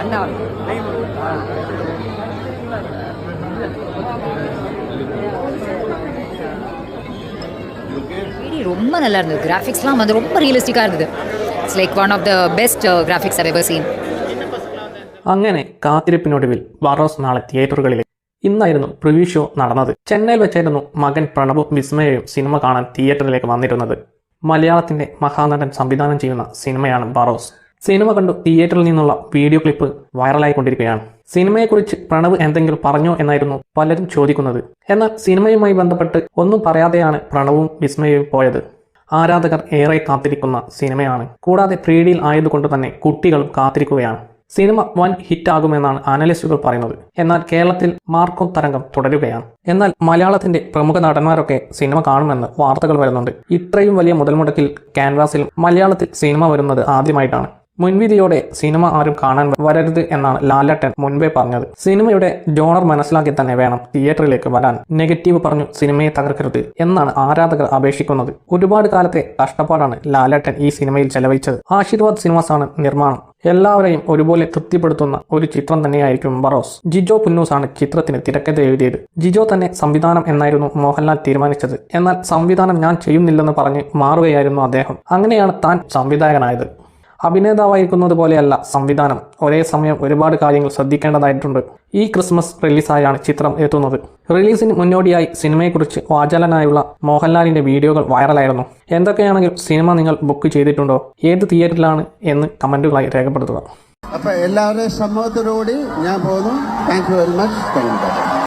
அண்ணா really ரொம்ப நல்லா இருந்தது கிராஃபிக்ஸ்லாம் வந்து ரொம்ப ரியலிஸ்டிக்காக இருந்தது it's like one of the best graphics I ever seen അങ്ങനെ കാത്തിരിപ്പിനൊടുവിൽ വാറോസ് നാളെ തിയേറ്ററുകളിലേക്ക് ഇന്നായിരുന്നു പ്രിവ്യൂ ഷോ നടന്നത് ചെന്നൈയിൽ വെച്ചായിരുന്നു മകൻ പ്രണവും വിസ്മയയും സിനിമ കാണാൻ തിയേറ്ററിലേക്ക് വന്നിരുന്നത് മലയാളത്തിന്റെ മഹാനടൻ സംവിധാനം ചെയ്യുന്ന സിനിമയാണ് ബറോസ് സിനിമ കണ്ടു തിയേറ്ററിൽ നിന്നുള്ള വീഡിയോ ക്ലിപ്പ് വൈറലായിക്കൊണ്ടിരിക്കുകയാണ് സിനിമയെക്കുറിച്ച് പ്രണവ് എന്തെങ്കിലും പറഞ്ഞോ എന്നായിരുന്നു പലരും ചോദിക്കുന്നത്. എന്നാൽ സിനിമയുമായി ബന്ധപ്പെട്ട് ഒന്നും പറയാതെയാണ് പ്രണവും വിസ്മയവും പോയത്. ആരാധകർ ഏറെ കാത്തിരിക്കുന്ന സിനിമയാണ്. കൂടാതെ ത്രീ ഡിയിൽ ആയതുകൊണ്ട് തന്നെ കുട്ടികളും കാത്തിരിക്കുകയാണ്. സിനിമ വൻ ഹിറ്റാകുമെന്നാണ് അനലിസ്റ്റുകൾ പറയുന്നത്. എന്നാൽ കേരളത്തിൽ മാർക്കോ തരംഗം തുടരുകയാണ്. എന്നാൽ മലയാളത്തിന്റെ പ്രമുഖ നടന്മാരൊക്കെ സിനിമ കാണുമെന്ന് വാർത്തകൾ വരുന്നുണ്ട്. ഇത്രയും വലിയ മുതൽമുടക്കിൽ ക്യാൻവാസിൽ മലയാളത്തിൽ സിനിമ വരുന്നത് ആദ്യമായിട്ടാണ്. മുൻവിധിയോടെ സിനിമ ആരും കാണാൻ വരരുത് എന്നാണ് ലാലട്ടൻ മുൻപേ പറഞ്ഞത്. സിനിമയുടെ ജോണർ മനസ്സിലാക്കി തന്നെ വേണം തിയേറ്ററിലേക്ക് വരാൻ. നെഗറ്റീവ് പറഞ്ഞു സിനിമയെ തകർക്കരുത് എന്നാണ് ആരാധകർ അപേക്ഷിക്കുന്നത്. ഒരുപാട് കാലത്തെ കഷ്ടപ്പാടാണ് ലാലട്ടൻ ഈ സിനിമയിൽ ചെലവഴിച്ചത്. ആശീർവാദ് സിനിമാസ് ആണ് നിർമ്മാണം. എല്ലാവരെയും ഒരുപോലെ തൃപ്തിപ്പെടുത്തുന്ന ഒരു ചിത്രം തന്നെയായിരിക്കും ബറോസ്. ജിജോ പുന്നൂസ് ആണ് ചിത്രത്തിന് തിരക്കഥ എഴുതിയത്. ജിജോ തന്നെ സംവിധാനം എന്നായിരുന്നു മോഹൻലാൽ തീരുമാനിച്ചത്. എന്നാൽ സംവിധാനം ഞാൻ ചെയ്യുന്നില്ലെന്ന് പറഞ്ഞ് മാറുകയായിരുന്നു അദ്ദേഹം. അങ്ങനെയാണ് താൻ സംവിധായകനായത്. അഭിനേതാവായിരിക്കുന്നത് പോലെയല്ല സംവിധാനം. ഒരേ സമയം ഒരുപാട് കാര്യങ്ങൾ ശ്രദ്ധിക്കേണ്ടതായിട്ടുണ്ട്. ഈ ക്രിസ്മസ് റിലീസായാണ് ചിത്രം എത്തുന്നത്. റിലീസിന് മുന്നോടിയായി സിനിമയെക്കുറിച്ച് വാചാലനായുള്ള മോഹൻലാലിന്റെ വീഡിയോകൾ വൈറലായിരുന്നു. എന്തൊക്കെയാണെങ്കിലും സിനിമ നിങ്ങൾ ബുക്ക് ചെയ്തിട്ടുണ്ടോ? ഏത് തിയേറ്ററിലാണ് എന്ന് കമന്റുകളായി രേഖപ്പെടുത്തുക. അപ്പൊ എല്ലാവരുടെയും സമ്മതത്തോടുകൂടി ഞാൻ പോകുന്നു. Thank you very much